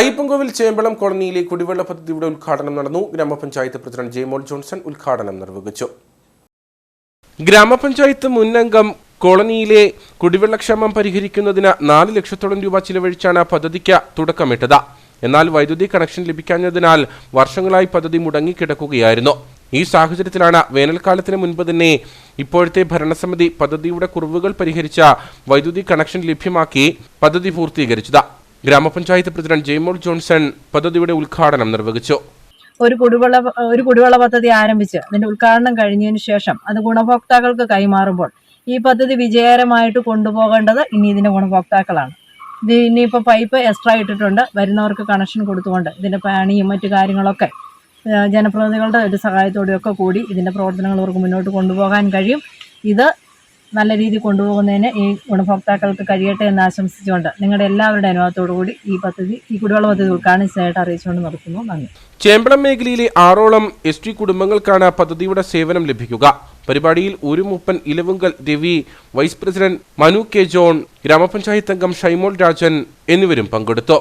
അയ്യപ്പൻകോവിൽ ചേമ്പളം കോളനിയിലെ കുടിവെള്ള പദ്ധതിയുടെ ഉദ്ഘാടനം നടന്നു. ഗ്രാമപഞ്ചായത്ത് പ്രസിഡന്റ് ജെയ്മോൾ ജോൺസൺ ഉദ്ഘാടനം നിർവഹിച്ചു. ഗ്രാമപഞ്ചായത്ത് മുൻ കോളനിയിലെ കുടിവെള്ളക്ഷാമം പരിഹരിക്കുന്നതിന് നാല് ലക്ഷത്തോളം രൂപ ചിലവഴിച്ചാണ് പദ്ധതിക്ക് തുടക്കമിട്ടത്. എന്നാൽ വൈദ്യുതി കണക്ഷൻ ലഭിക്കാഞ്ഞതിനാൽ വർഷങ്ങളായി പദ്ധതി മുടങ്ങിക്കിടക്കുകയായിരുന്നു. ഈ സാഹചര്യത്തിലാണ് വേനൽക്കാലത്തിന് മുൻപ് തന്നെ ഇപ്പോഴത്തെ ഭരണസമിതി പദ്ധതിയുടെ കുറവുകൾ പരിഹരിച്ച വൈദ്യുതി കണക്ഷൻ ലഭ്യമാക്കി പദ്ധതി പൂർത്തീകരിച്ചത്. ഗ്രാമപഞ്ചായത്ത് പ്രസിഡന്റ് ജെയ്മോൾ ജോൺസൺ പദ്ധതിയുടെ ഉദ്ഘാടനം നിർവഹിച്ചു. ഒരു കുടിവെള്ള ഒരു കുടിവെള്ള പദ്ധതി ആരംഭിച്ച് അതിന്റെ ഉദ്ഘാടനം കഴിഞ്ഞതിന് ശേഷം അത് ഗുണഭോക്താക്കൾക്ക് കൈമാറുമ്പോൾ ഈ പദ്ധതി വിജയകരമായിട്ട് കൊണ്ടുപോകേണ്ടത് ഇനി ഇതിന്റെ ഗുണഭോക്താക്കളാണ്. ഇത് ഇനിയിപ്പോൾ പൈപ്പ് എക്സ്ട്രാ ഇട്ടിട്ടുണ്ട്. വരുന്നവർക്ക് കണക്ഷൻ കൊടുത്തുകൊണ്ട് ഇതിന്റെ പണിയും മറ്റു കാര്യങ്ങളൊക്കെ ജനപ്രതിനിധികളുടെ ഒരു സഹായത്തോടെയൊക്കെ കൂടി ഇതിന്റെ പ്രവർത്തനങ്ങൾ അവർക്ക് മുന്നോട്ട് കൊണ്ടുപോകാൻ കഴിയും. ഇത് നല്ല രീതി കൊണ്ടുപോകുന്നതിന് ഈ ഗുണഭോക്താക്കൾക്ക് കഴിയട്ടെ എന്ന് ആശംസിച്ചുകൊണ്ട് നിങ്ങളുടെ എല്ലാവരുടെ അനുഭവത്തോടു കൂടി ഈ പദ്ധതി ഈ കുടിവെള്ള പദ്ധതി ഉദ്ഘാടനത്തിനായിട്ട് അറിയിച്ചുകൊണ്ട് നടക്കുന്നു നന്ദി. ചേമ്പളം മേഖലയിലെ ആറോളം എസ് ടി കുടുംബങ്ങൾക്കാണ് പദ്ധതിയുടെ സേവനം ലഭിക്കുക. പരിപാടിയിൽ ഒരു Muppan Elavunkal Ravi vice president Manu K John ഗ്രാമപഞ്ചായത്ത് അംഗം ഷൈമോൾ രാജൻ എന്നിവരും പങ്കെടുത്തു.